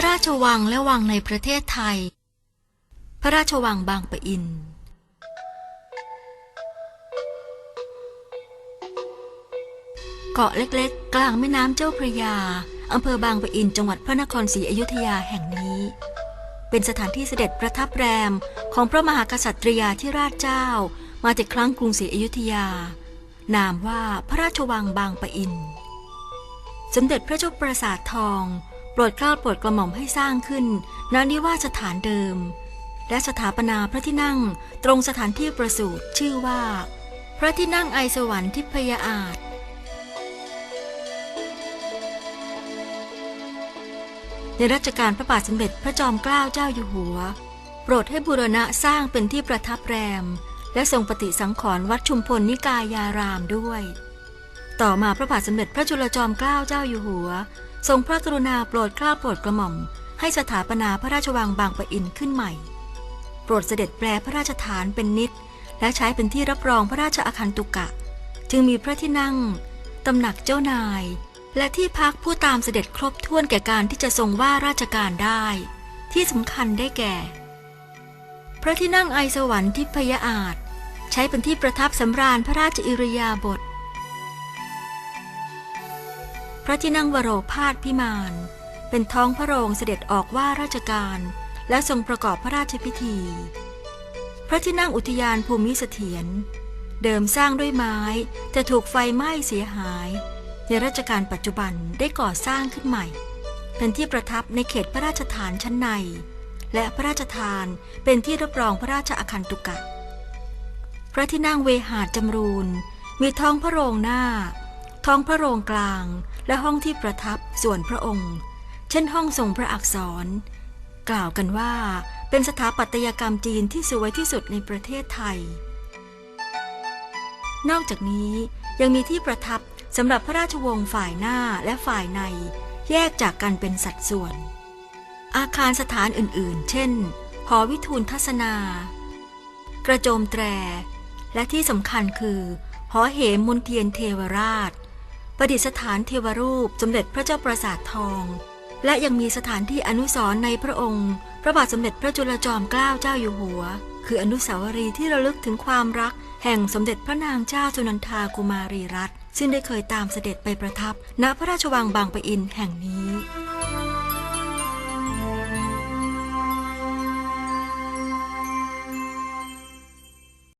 ระราชวังและวังในประเทศไทย พระราชวังบางปะอิน เกาะเล็กๆ กลางแม่น้ำเจ้าพระยา อำเภอบางปะอิน จังหวัดพระนครศรีอยุธยาแห่งนี้ เป็นสถานที่เสด็จประทับแรมของพระมหากษัตริยาธิราชเจ้า มาแต่ครั้งกรุงศรีอยุธยา นามว่าพระราชวังบางปะอิน สมเด็จพระเจ้าประสาททอง ปรดเกล้าโปรดกระหม่อมให้สร้างขึ้นณนิวาสถานเดิม และสถาปนาพระที่นั่งตรงสถานที่ประสูติชื่อว่า พระที่นั่งไอสวรรค์ทิพยอาจในรัชกาลพระบาทสมเด็จพระจอมเกล้าเจ้าอยู่หัว โปรดให้บูรณะสร้างเป็นที่ประทับแรม และทรงปฏิสังขรณ์วัดชุมพลนิกายารามด้วย ต่อมาพระบาทสมเด็จพระจุลจอมเกล้าเจ้าอยู่หัว ทรงพระกรุณาโปรดเกล้าโปรดกระหม่อม ให้สถาปนาพระราชวังบางปะอินขึ้นใหม่ โปรดเสด็จแปลพระราชฐานเป็นนิด และใช้เป็นที่รับรองพระราชอาคันตุกะ จึงมีพระที่นั่งตำหนักเจ้านาย และที่พักผู้ตามเสด็จครบถ้วนแก่การที่จะทรงว่าราชการได้ ที่สำคัญได้แก่ พระที่นั่งไอสวรรค์ทิพยอาจใช้เป็นที่ประทับสำราญพระราชอิริยาบถ ระที่นั่งวโรพาสพิมาน เป็นท้องพระโรงเสด็จออกว่าราชการและทรงประกอบพระราชพิธี พระที่นั่งอุทยานภูมิเสถียรเดิมสร้างด้วยไม้แต่ถูกไฟไหม้เสียหาย ในรัชกาลปัจจุบันได้ก่อสร้างขึ้นใหม่ เป็นที่ประทับในเขตพระราชฐานชั้นใน และพระราชทานเป็นที่รับรองพระราชอาคันตุกะ พระที่นั่งเวหาดจำรูนมีท้องพระโรงหน้า ท้องพระโรงกลาง และห้องที่ประทับส่วนพระองค์ เช่นห้องทรงพระอักษร กล่าวกันว่าเป็นสถาปัตยกรรมจีนที่สวยที่สุดในประเทศไทย นอกจากนี้ยังมีที่ประทับสำหรับพระราชวงศ์ฝ่ายหน้าและฝ่ายใน แยกจากกันเป็นสัดส่วน อาคารสถานอื่นๆ เช่น หอวิทูลทัศนา กระโจมแตร และที่สำคัญคือ หอเหมมนเทียนเทวราช ประดิษฐานเทวรูปสมเด็จพระเจ้าประสาททอง และยังมีสถานที่อนุสรณ์ในพระองค์ พระบาทสมเด็จพระจุลจอมเกล้าเจ้าอยู่หัว คืออนุสาวรีย์ที่ระลึกถึงความรัก แห่งสมเด็จพระนางเจ้าจุนันทากุมารีรัตน์ซึ่งได้เคยตามเสด็จไปประทับ ณพระราชวังบางปะอินแห่งนี้